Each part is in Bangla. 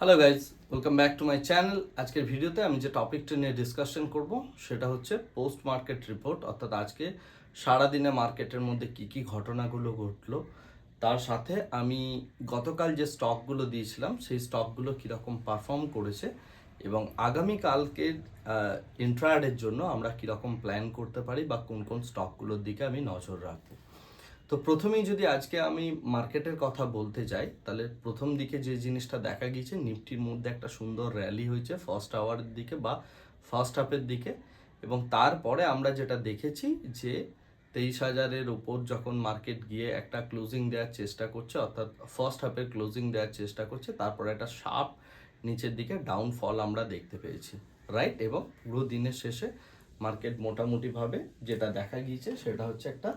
Hello guys welcome back to my channel আজকের ভিডিওতে আমি যে টপিকটা নিয়ে ডিসকাশন করব, সেটা হচ্ছে পোস্ট মার্কেট রিপোর্ট অর্থাৎ আজকে সারাদিনে মার্কেটের মধ্যে কি কি ঘটনাগুলো ঘটলো। তার সাথে আমি গতকাল যে স্টকগুলো দিয়েছিলাম, সেই স্টকগুলো কীরকম পারফর্ম করেছে এবং আগামী কালকের ইন্ট্রাডের জন্য আমরা কীরকম প্ল্যান করতে পারি বা কোন কোন স্টকগুলোর দিকে আমি নজর রাখব। তো প্রথমেই যদি আজকে আমি মার্কেটের কথা বলতে যাই, তাহলে প্রথম দিকে যে জিনিসটা দেখা গিয়েছে, নিফটির মধ্যে একটা সুন্দর র্যালি হয়েছে ফার্স্ট আওয়ারের দিকে বা ফার্স্ট হাফের দিকে। এবং তারপরে আমরা যেটা দেখেছি যে তেইশ হাজারের উপর যখন মার্কেট গিয়ে একটা ক্লোজিং দেওয়ার চেষ্টা করছে, অর্থাৎ ফার্স্ট হাফের ক্লোজিং দেওয়ার চেষ্টা করছে, তারপরে একটা শার্প নিচের দিকে ডাউনফল আমরা দেখতে পেয়েছি রাইট এবং পুরো দিনের শেষে মার্কেট মোটামুটিভাবে যেটা দেখা গিয়েছে, সেটা হচ্ছে একটা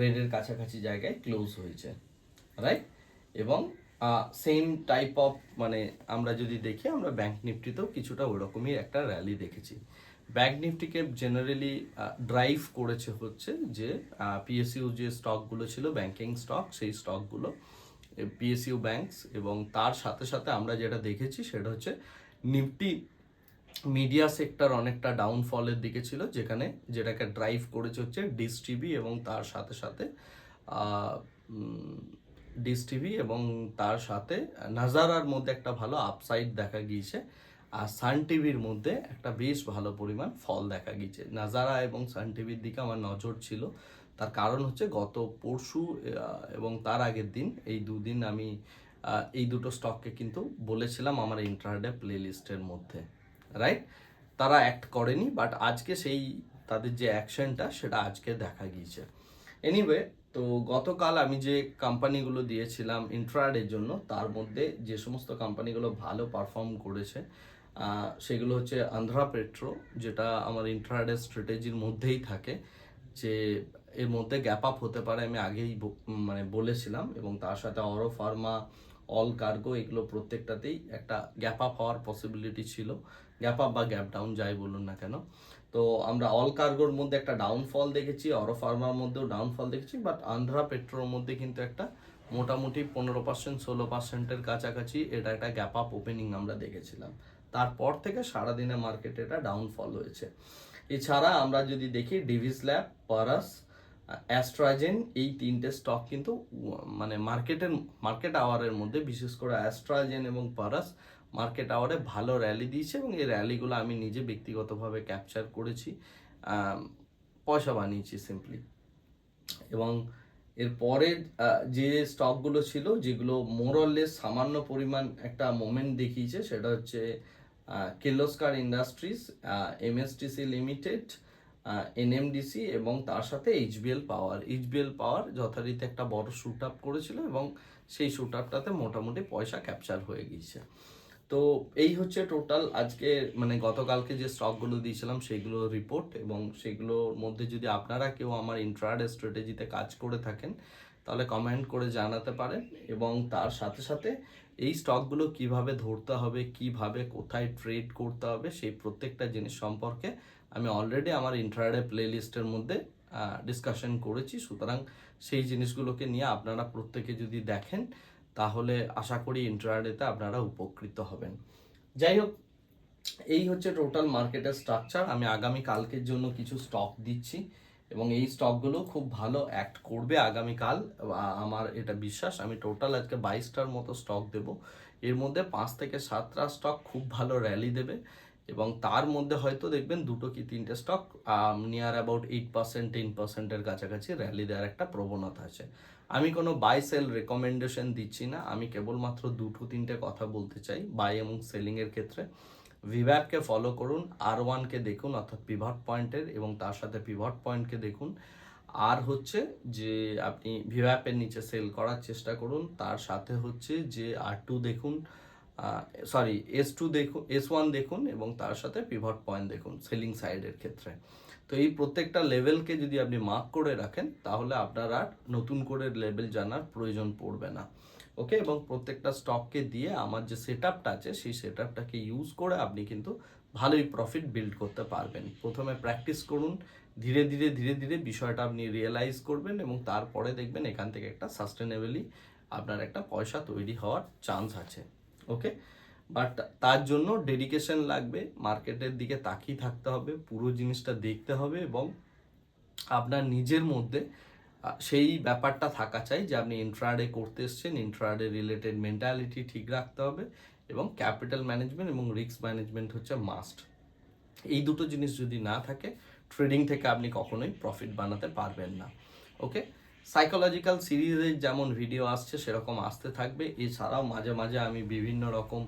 রেডের কাছাকাছি জায়গায় ক্লোজ হয়েছে রাইট এবং সেম টাইপ অফ মানে আমরা যদি দেখি, আমরা ব্যাংক নিফটিতেও কিছুটা ওরকমই একটা র্যালি দেখেছি। ব্যাংক নিফটিকে জেনারেলি ড্রাইভ করেছে হচ্ছে যে পিএসইউ যে স্টকগুলো ছিল ব্যাংকিং স্টক সেই স্টকগুলো পিএসইউ ব্যাংকস এবং তার সাথে সাথে আমরা যেটা দেখেছি, সেটা হচ্ছে নিফটি মিডিয়া সেক্টর অনেকটা ডাউনফলের দিকে ছিল, যেখানে যেটাকে ড্রাইভ করেছে হচ্ছে ডিস টিভি এবং তার সাথে সাথে ডিস টিভি এবং তার সাথে নাজারার মধ্যে একটা ভালো আপসাইড দেখা গিয়েছে, আর সান টিভির মধ্যে একটা বেশ ভালো পরিমাণ ফল দেখা গিয়েছে। নাজারা এবং সান টিভির দিকে আমার নজর ছিল, তার কারণ হচ্ছে গত পরশু এবং তার আগের দিন, এই দুদিন আমি এই দুটো স্টককে কিন্তু বলেছিলাম আমার ইন্টারডে প্লে লিস্টের মধ্যে। রাইট তারা অ্যাক্ট করেনি বাট আজকে সেই তাদের যে অ্যাকশনটা সেটা আজকে দেখা গিয়েছে। এনিওয়ে তো গতকাল আমি যে কোম্পানিগুলো দিয়েছিলাম ইন্ট্রাডের জন্য, তার মধ্যে যে সমস্ত কোম্পানিগুলো ভালো পারফর্ম করেছে সেগুলো হচ্ছে আন্ধ্রা পেট্রো যেটা আমার ইন্ট্রাডে স্ট্র্যাটেজির মধ্যেই থাকে। যে এর মধ্যে গ্যাপ আপ হতে পারে আমি আগেই মানে বলেছিলাম, এবং তার সাথে অরো ফার্মা অল কার্গো এগুলো প্রত্যেকটাতেই একটা গ্যাপ আপ হওয়ার পসিবিলিটি ছিল। গ্যাপ আপ বা গ্যাপ ডাউন যাই বলুন না কেন। তো আমরা অল কার্গোর মধ্যে একটা ডাউনফল দেখেছি অরো ফার্মার মধ্যেও ডাউনফল দেখেছি বাট আন্ধ্রা পেট্রোর মধ্যে কিন্তু একটা মোটামুটি পনেরো পার্সেন্ট ষোলো পার্সেন্টের কাছাকাছি এটা একটা গ্যাপ আপ ওপেনিং আমরা দেখেছিলাম। তারপর থেকে সারাদিনে মার্কেটে এটা ডাউনফল হয়েছে। এছাড়া আমরা যদি দেখি ডিভিস ল্যাব পারাস অ্যাস্ট্রাজেন এই তিনটে স্টক কিন্তু মানে মার্কেটের মার্কেট আওয়ারের মধ্যে বিশেষ করে অ্যাস্ট্রাজেন এবং পারাস মার্কেট আওয়ারে ভালো র্যালি দিয়েছে এবং এই র্যালিগুলো আমি নিজে ব্যক্তিগতভাবে ক্যাপচার করেছি পয়সা বানিয়েছি সিম্পলি এবং এর এরপরে যে স্টকগুলো ছিল, যেগুলো মোরলেস সামান্য পরিমাণ একটা মোমেন্ট দেখিয়েছে, সেটা হচ্ছে Kirloskar industries MSTC limited NMDC এবং তার সাথে এইচবিএল পাওয়ার এইচবিএল পাওয়ার যথারীতি একটা বড় শুট আপ করেছিল এবং সেই শুট আপটাতে মোটামুটি পয়সা ক্যাপচার হয়ে গিয়েছে। তো এই হচ্ছে টোটাল আজকে মানে গতকালকে যে স্টকগুলো দিয়েছিলাম সেগুলো রিপোর্ট এবং সেগুলোর মধ্যে যদি আপনারা কেউ আমার ইন্ট্রাডে স্ট্র্যাটেজিতে কাজ করে থাকেন, তাহলে কমেন্ট করে জানাতে পারেন এবং তার সাথে সাথে এই স্টকগুলো কীভাবে ধরতে হবে, কীভাবে কোথায় ট্রেড করতে হবে সেই প্রত্যেকটা জিনিস সম্পর্কে আমি অলরেডি আমার ইন্ট্রাডে প্লে লিস্টের মধ্যে ডিসকাশন করেছি। সুতরাং সেই জিনিসগুলোকে নিয়ে আপনারা প্রত্যেকে যদি দেখেন তাহলে আশা করি ইন্টারনেটে আপনারা উপকৃত হবেন। যাই হোক, এই হচ্ছে টোটাল মার্কেটের স্ট্রাকচার আমি আগামী কালকের জন্য কিছু স্টক দিচ্ছি এবং এই স্টকগুলো খুব ভালো অ্যাক্ট করবে আগামীকাল আমার এটা বিশ্বাস, আমি টোটাল আজকে বাইশটার মতো স্টক দেব। এর মধ্যে পাঁচ থেকে সাতটা স্টক খুব ভালো র্যালি দেবে। এবং তার মধ্যে হয়তো দেখবেন দুটো কি তিনটে stock near about eight percent ten পার্সেন্টের কাছাকাছি র্যালি দেওয়ার একটা প্রবণতা আছে। আমি কোনো বাই সেল রেকমেন্ডেশন দিচ্ছি না, আমি কেবলমাত্র দুটো তিনটে কথা বলতে চাই বাই এবং সেলিংয়ের ক্ষেত্রে। ভিভ্যাপকে ফলো করুন আর ওয়ানকে দেখুন, অর্থাৎ পিভট পয়েন্টের এবং তার সাথে পিভট পয়েন্টকে দেখুন। আর হচ্ছে যে আপনি ভিভ্যাপের নিচে সেল করার চেষ্টা করুন, তার সাথে হচ্ছে যে আর টু দেখুন সরি এস টু দেখুন এস ওয়ান দেখুন এবং তার সাথে পিভট পয়েন্ট দেখুন সেলিং সাইডের ক্ষেত্রে। তো এই প্রত্যেকটা লেভেলকে যদি আপনি মার্ক করে রাখেন, তাহলে আপনার আর নতুন করে লেভেল জানার প্রয়োজন পড়বে না। ওকে এবং প্রত্যেকটা স্টককে দিয়ে আমার যে সেট আপটা আছে, সেই সেট আপটাকে ইউজ করে আপনি কিন্তু ভালোই প্রফিট বিল্ড করতে পারবেন। প্রথমে প্র্যাকটিস করুন, ধীরে ধীরে ধীরে ধীরে বিষয়টা আপনি রিয়েলাইজ করবেন এবং তারপরে দেখবেন এখান থেকে একটা সাস্টেনেবলি আপনার একটা পয়সা তৈরি হওয়ার চান্স আছে। ওকে বাট তার জন্য ডেডিকেশন লাগবে মার্কেটের দিকে তাকিয়ে থাকতে হবে, পুরো জিনিসটা দেখতে হবে এবং আপনার নিজের মধ্যে সেই ব্যাপারটা থাকা চাই যে আপনি ইন্ট্রাডে করতে এসছেন ইন্ট্রাডে রিলেটেড মেন্টালিটি ঠিক রাখতে হবে এবং ক্যাপিটাল ম্যানেজমেন্ট এবং রিস্ক ম্যানেজমেন্ট হচ্ছে মাস্ট এই দুটো জিনিস যদি না থাকে ট্রেডিং থেকে আপনি কখনোই প্রফিট বানাতে পারবেন না। ওকে সাইকোলজিক্যাল সিরিজের যেমন ভিডিও আসছে, সেরকম আসতে থাকবে। এছাড়াও মাঝে মাঝে আমি বিভিন্ন রকম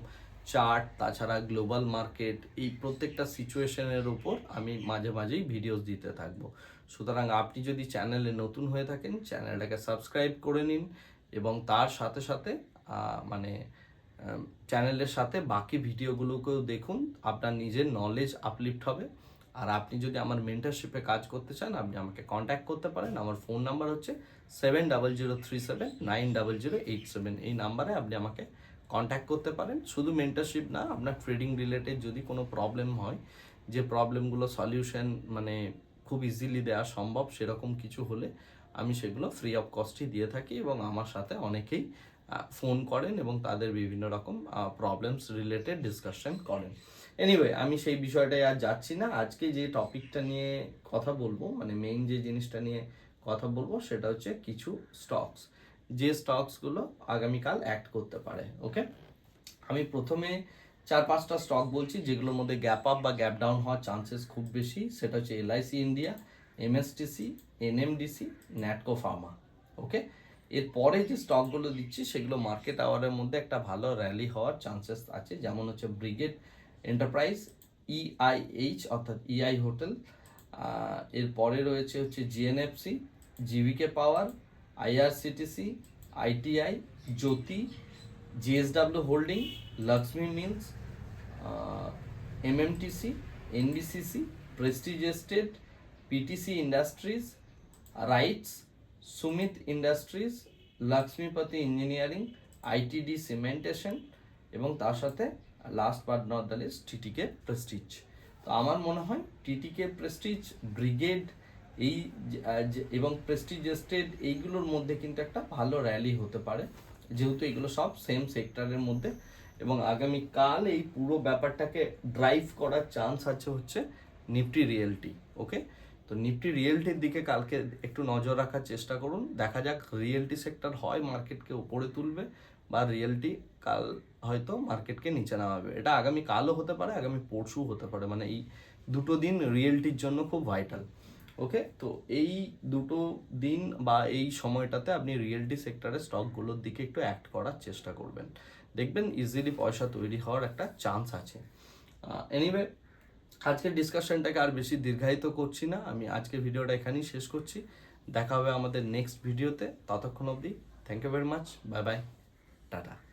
চার্ট তাছাড়া গ্লোবাল মার্কেট এই প্রত্যেকটা সিচুয়েশনের উপর আমি মাঝে মাঝেই ভিডিওস দিতে থাকব। সুতরাং আপনি যদি চ্যানেলে নতুন হয়ে থাকেন চ্যানেলটাকে সাবস্ক্রাইব করে নিন এবং তার সাথে সাথে মানে চ্যানেলের সাথে বাকি ভিডিওগুলোকেও দেখুন। আপনার নিজের নলেজ আপলিফট হবে। আর আপনি যদি আমার মেন্টারশিপে কাজ করতে চান, আপনি আমাকে কন্ট্যাক্ট করতে পারেন। আমার ফোন নাম্বার হচ্ছে seven double zero three seven nine double zero eight seven এই নাম্বারে আপনি আমাকে কন্ট্যাক্ট করতে পারেন। শুধু মেন্টারশিপ না, আপনার ট্রেডিং রিলেটেড যদি কোনো প্রবলেম হয়, যে প্রবলেমগুলো সলিউশন মানে খুব ইজিলি দেওয়া সম্ভব, সেরকম কিছু হলে আমি সেগুলো ফ্রি অফ কস্টই দিয়ে থাকি এবং আমার সাথে অনেকেই ফোন করেন এবং তাদের বিভিন্ন রকম প্রবলেমস রিলেটেড ডিসকাশন করেন। এনিওয়ে আমি সেই বিষয়টায় আর যাচ্ছি না। আজকে যে টপিকটা নিয়ে কথা বলব মানে মেইন যে জিনিসটা নিয়ে কথা বলব, সেটা হচ্ছে কিছু স্টকস যে স্টকসগুলো আগামীকাল অ্যাক্ট করতে পারে ওকে আমি প্রথমে চার পাঁচটা স্টক বলছি, যেগুলোর মধ্যে গ্যাপ আপ বা গ্যাপ ডাউন হওয়ার চান্সেস খুব বেশি। সেটা হচ্ছে LIC India MSTC NMDC Natco pharma okay এরপরে যে স্টকগুলো দিচ্ছি, সেগুলো মার্কেট আওয়ারের মধ্যে একটা ভালো র্যালি হওয়ার চান্সেস আছে। যেমন হচ্ছে ব্রিগেড এন্টারপ্রাইজ ইআইএইচ অর্থাৎ ইআই হোটেল এরপরে রয়েছে হচ্ছে GNFC GVK Power IRCTC ITI Jyoti JSW Holding Lakshmi Mills MMTC NBCC Prestige Estate PTC Industries RITES Sumit Industries Lakshmipati Engineering ITD Cementation এবং তার সাথে last but not the least TTK Prestige তো আমার মনে হয় টিটিকে প্রেস্টিজ ব্রিগেড এই এবং প্রেস্টিজ এস্টেট এইগুলোর মধ্যে কিন্তু একটা ভালো র্যালি হতে পারে। যেহেতু এগুলো সব সেম সেক্টরের মধ্যে এবং আগামীকাল এই পুরো ব্যাপারটাকে ড্রাইভ করার চান্স আছে হচ্ছে নিফটি রিয়েলটি ওকে তো নিফটি রিয়েলটির দিকে কালকে একটু নজর রাখার চেষ্টা করুন। দেখা যাক রিয়েলটি সেক্টর হয় মার্কেটকে উপরে তুলবে। বা রিয়েলটি কাল হয়তো মার্কেটকে নিচে নামাবে। এটা আগামী কালও হতে পারে, আগামী পরশু হতে পারে। মানে এই দুটো দিন রিয়েলটির জন্য খুব ভাইটাল ওকে তো এই দুটো দিন বা এই সময়টাতে আপনি রিয়েলটি সেক্টরের স্টকগুলোর দিকে একটু অ্যাক্ট করার চেষ্টা করবেন। দেখবেন ইজিলি পয়সা তৈরি হওয়ার একটা চান্স আছে। এনিওয়ে আজকের ডিসকাশনটাকে আর বেশি দীর্ঘায়িত করছি না। আমি আজকের ভিডিওটা এখানেই শেষ করছি। দেখা হবে আমাদের নেক্সট ভিডিওতে ততক্ষণ অবধি thank you very much bye bye Dadah.